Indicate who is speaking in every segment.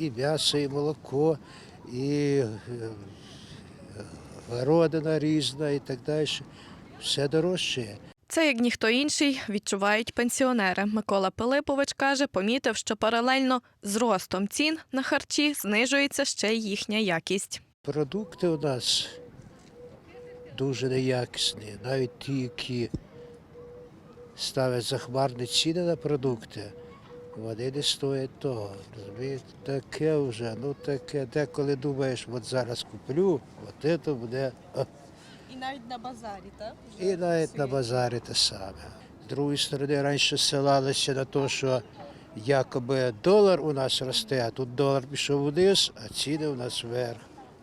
Speaker 1: і м'ясо, і молоко, і е, городина різна і так далі. Все дорожчає.
Speaker 2: Це як ніхто інший відчувають пенсіонери. Микола Пилипович каже, помітив, що паралельно з ростом цін на харчі знижується ще й їхня якість.
Speaker 1: Продукти у нас дуже неякісні. Навіть ті, які ставлять захмарні ціни на продукти, вони не стоять того. Розумієте? Таке вже, ну таке, деколи думаєш, от зараз куплю, от це буде. о,
Speaker 3: І навіть на базарі, так?
Speaker 1: І навіть на базарі те саме. З другої сторони, раніше ссилалися на те, що якоби долар у нас росте, а тут долар пішов вниз, а ціни у нас вверх.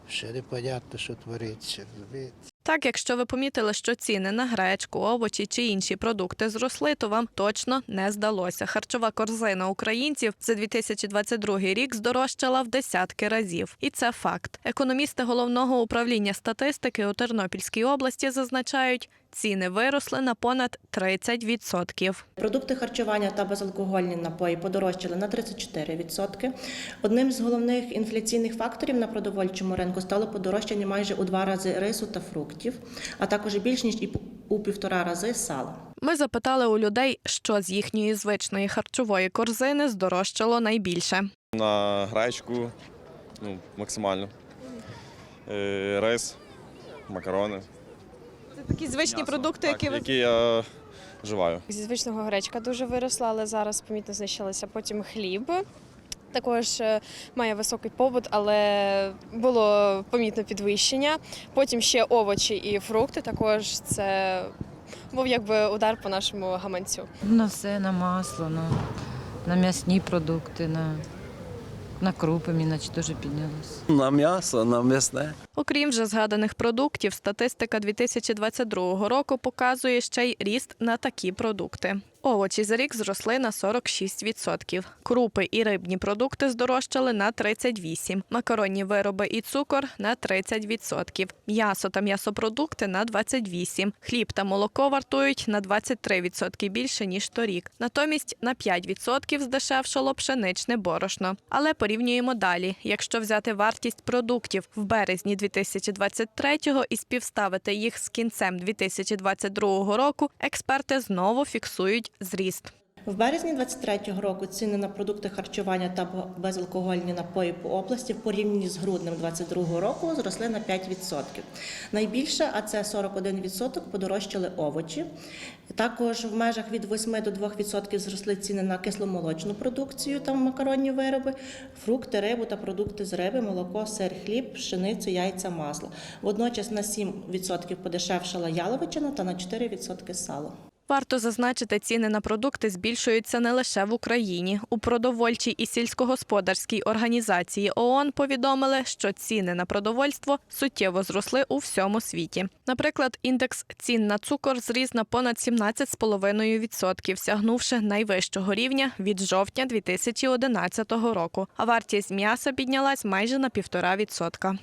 Speaker 1: Ще непонятно, що твориться. розумієте?
Speaker 2: Так, якщо ви помітили, що ціни на гречку, овочі чи інші продукти зросли, то вам точно не здалося. Харчова корзина українців за 2022 рік здорожчала в десятки разів, і це факт. Економісти головного управління статистики у Тернопільській області зазначають, ціни виросли на понад 30%.
Speaker 4: Продукти харчування та безалкогольні напої подорожчали на 34%. Одним з головних інфляційних факторів на продовольчому ринку стало подорожчання майже у два рази рису та фруктів, а також більш ніж і у півтора рази сала.
Speaker 2: Ми запитали у людей, що з їхньої звичної харчової корзини здорожчало найбільше.
Speaker 5: На гречку ну, максимально. Е, рис, макарони.
Speaker 3: Це такі звичні
Speaker 5: м'ясо.
Speaker 3: продукти,
Speaker 5: Так,
Speaker 3: які ви
Speaker 5: які я вживаю.
Speaker 6: Зі звичного гречка дуже виросла, але зараз помітно знищилася. Потім хліб. Також е, має високий побут, але було помітно підвищення. Потім ще овочі і фрукти. Також це був якби удар по нашому гаманцю.
Speaker 7: На все, на масло, на, на м'ясні продукти, на, на крупи, іначе теж піднялося.
Speaker 8: На м'ясо, на м'ясне.
Speaker 2: Окрім вже згаданих продуктів, статистика 2022 року показує ще й ріст на такі продукти. Овочі за рік зросли на 46%. Крупи і рибні продукти здорожчали на 38%. Макаронні вироби і цукор на 30%. М'ясо та м'ясопродукти на 28%. Хліб та молоко вартують на 23% більше, ніж торік. Натомість на 5% здешевшало пшеничне борошно. Але порівнюємо далі. Якщо взяти вартість продуктів в березні 2023-го і співставити їх з кінцем 2022 року, експерти знову фіксують зріст.
Speaker 4: В березні 2023 року ціни на продукти харчування та безалкогольні напої по області в порівнянні з груднем 2022 року зросли на 5%. Найбільше, а це 41%, подорожчали овочі. Також в межах від 8 до 2% зросли ціни на кисломолочну продукцію та макаронні вироби, фрукти, рибу та продукти з риби, молоко, сир, хліб, пшеницю, яйця, масло. Водночас на 7% подешевшала яловичина та на 4% сало.
Speaker 2: Варто зазначити, ціни на продукти збільшуються не лише в Україні. У продовольчій і сільськогосподарській організації ООН повідомили, що ціни на продовольство суттєво зросли у всьому світі. Наприклад, індекс цін на цукор зріс на понад 17,5%, сягнувши найвищого рівня від жовтня 2011 року. А вартість м'яса піднялась майже на півтора відсотка.